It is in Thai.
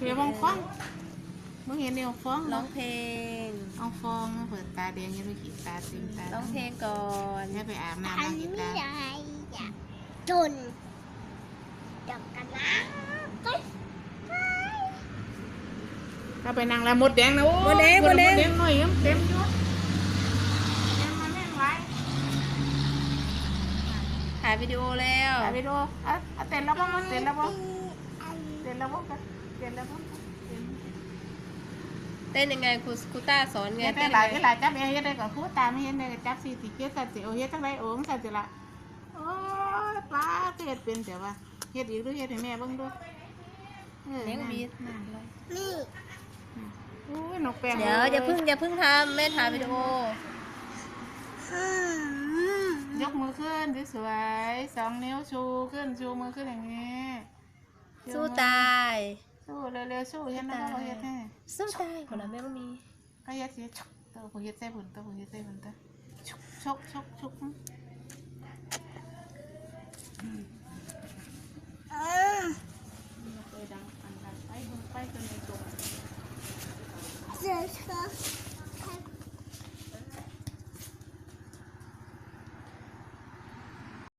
เดี๋ยวมองฟ้องมึงเห็นเดียวฟ้องร้องเพลงเอาฟ้องเปิดตาแดงยังไม่ขีดตาสิงตาร้องเพลงก่อนให้ไปอาบน้ำอัมานขีดไม่ตาได้อยากจนจับกันนะก็ถ้าไปนั่งแล้วหมดแดงนะโอ้หมดแดงหมดแดงหน่อยเต็มอยู่เต็มมาแม่งไว้ถ่ายวิดีโอแล้วถ่ายไปดูอะอะเต้นแล้วบ้างเต้นแล้วบ้างเต้นแล้วบ้าง เต้นแล้วบ้างเต้นเต้นยังไงครูครูต้าสอนไงเฮ็ดได้เต้นหลายยังได้ไงหลายจับเองเฮ็ดได้ก็พูดตามไม่เห็นได้ก็จับสี่สิเฮ็ดสัตว์สิโอเฮ็ดจังไดโอ้งสัตว์สิละโอ้ยป้าเฮ็ดเป็นแต่ว่าเฮ็ดอีกดูเฮ็ดให้แม่เบิ่งดูเออเลี้ยงบีนั่นนี่โอ้ยนกแป้งเดี๋ยวอย่าเพึ่งอย่าเพึ่งทำแม่ถ่ายวิดีโอ ยกมือขึ้นสวยๆสองนิ้วชูขึ้นชูมือขึ้นอย่างนี้ สู้ตายสู้ เร็วๆสู้เฮ็ดนะเราเฮ็ดให้สู้ตายคนละแม่ต้องมีก็เฮ็ดสิชุกตัวผู้เฮ็ดใส่บุญตัวผู้เฮ็ดใส่บุญตัวชุกชกชกชกไปดังอันดังไปเบิ่งไปจนในตัวเสือเสือ